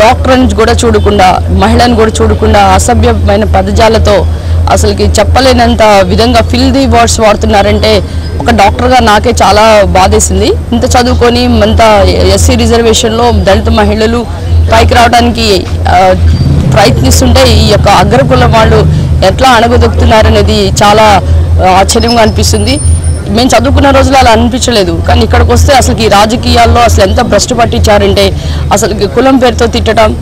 Doctor అని కూడా చూడకుండా మహిళను కూడా చూడకుండా అసభ్యమైన పదజాలతో అసలుకి చెప్పలేనంత విధంగా ఫిల్ ది వర్డ్స్ వాడుతున్నారంటే ఒక డాక్టర్గా నాకే చాలా బాధేసింది. ఇంత చదువుకొని ఇంత ఎస్సీ రిజర్వేషన్లో దళిత మహిళలు పైకి రావడానికి ప్రయత్నిస్తుంటే ఈ యొక్క అగ్రకుల వాళ్ళు ఎట్లా అణగదొక్కుతున్నారనేది చాలా ఆశ్చర్యంగా అనిపిస్తుంది. మేము చదువుకున్న రోజులు అలా అనిపించలేదు. కానీ ఇక్కడికి వస్తే అసలు ఈ రాజకీయాల్లో అసలు ఎంత భ్రష్టు పట్టించారంటే అసలు కులం పేరుతో తిట్టడం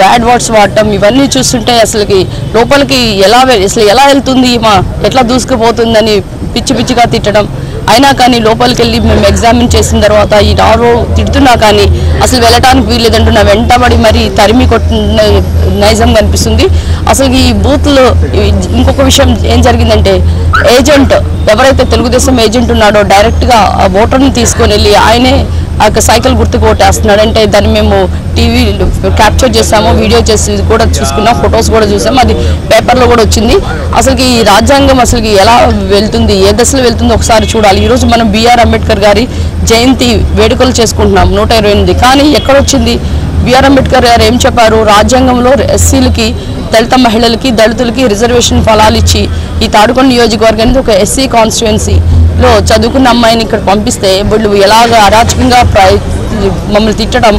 బ్యాడ్ వర్డ్స్ వాడటం ఇవన్నీ చూస్తుంటే అసలుకి లోపలికి ఎలా అసలు ఎలా వెళ్తుంది మా ఎట్లా దూసుకుపోతుందని పిచ్చి పిచ్చిగా తిట్టడం. అయినా కానీ లోపలికి వెళ్ళి మేము ఎగ్జామిన్ చేసిన తర్వాత ఈ డారో తిడుతున్నా కానీ అసలు వెళ్ళటానికి వీల్లేదంటున్నా వెంటబడి మరి తరిమి కొట్టిన నైజం కనిపిస్తుంది. అసలు ఈ బూత్లో ఇంకొక విషయం ఏం జరిగిందంటే ఏజెంట్ ఎవరైతే తెలుగుదేశం ఏజెంట్ ఉన్నాడో డైరెక్ట్గా ఆ ఓటర్ని తీసుకొని వెళ్ళి ఆయనే ఆ యొక్క సైకిల్ గుర్తుకు ఓటేస్తున్నాడు అంటే దాన్ని మేము టీవీ క్యాప్చర్ చేసాము వీడియో చేసి కూడా చూసుకున్నాం ఫొటోస్ కూడా చూసాం. అది పేపర్లో కూడా వచ్చింది. అసలుకి ఈ రాజ్యాంగం అసలుకి ఎలా వెళ్తుంది ఏ దశలో వెళ్తుంది ఒకసారి చూడాలి. ఈరోజు మనం బీఆర్ అంబేద్కర్ గారి జయంతి వేడుకలు చేసుకుంటున్నాం నూట ఇరవై ఎనిమిది. కానీ ఎక్కడొచ్చింది? బిఆర్ అంబేద్కర్ గారు ఏం చెప్పారు? రాజ్యాంగంలో ఎస్సీలకి దళిత మహిళలకి దళితులకి రిజర్వేషన్ ఫలాలు ఇచ్చి ఈ తాడుకొండ నియోజకవర్గానికి ఒక ఎస్సీ లో చదువుకున్న అమ్మాయిని ఇక్కడ పంపిస్తే వీళ్ళు ఎలాగ అరాచకంగా మమ్మల్ని తిట్టడం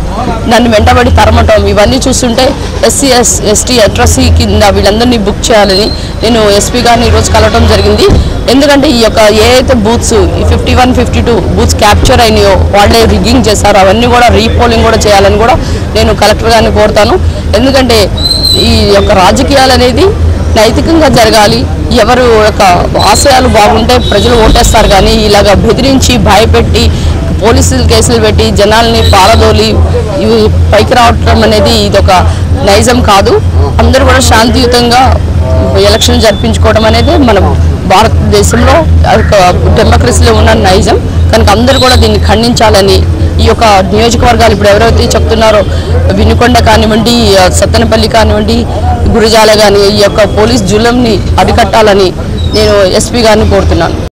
నన్ను వెంటబడి తరమటం ఇవన్నీ చూస్తుంటే ఎస్సీ ఎస్ ఎస్టీ అట్రసీ కింద వీళ్ళందరినీ బుక్ చేయాలని నేను ఎస్పీ గారిని ఈరోజు కలవడం జరిగింది. ఎందుకంటే ఈ యొక్క ఏదైతే బూత్స్ ఈ fifty one fifty two booths capture అయినాయో వాళ్ళే రిగ్గింగ్ చేశారో. అవన్నీ కూడా రీపోలింగ్ కూడా చేయాలని కూడా నేను కలెక్టర్ గారిని కోరుతాను. ఎందుకంటే ఈ యొక్క రాజకీయాలు అనేది నైతికంగా జరగాలి ఎవరు యొక్క ఆశయాలు బాగుంటే ప్రజలు ఓటేస్తారు కానీ ఇలాగ బెదిరించి భయపెట్టి పోలీసులు కేసులు పెట్టి జనాల్ని పారదోలి ఇవి పైకి రావటం అనేది ఇది ఒక నైజం కాదు. అందరూ కూడా శాంతియుతంగా ఎలక్షన్ జరిపించుకోవడం అనేది మన భారతదేశంలో ఒక డెమోక్రసీలో ఉన్న నైజం. కనుక అందరూ కూడా దీన్ని ఖండించాలని ఈ యొక్క నియోజకవర్గాలు ఇప్పుడు ఎవరైతే చెప్తున్నారో వినుకొండ కానివ్వండి సత్తనపల్లి సత్తెనపల్లి కానివ్వండి గురిజాల కానీ ఈ యొక్క పోలీస్ జులంని అరికట్టాలని నేను ఎస్పీ గారిని కోరుతున్నాను.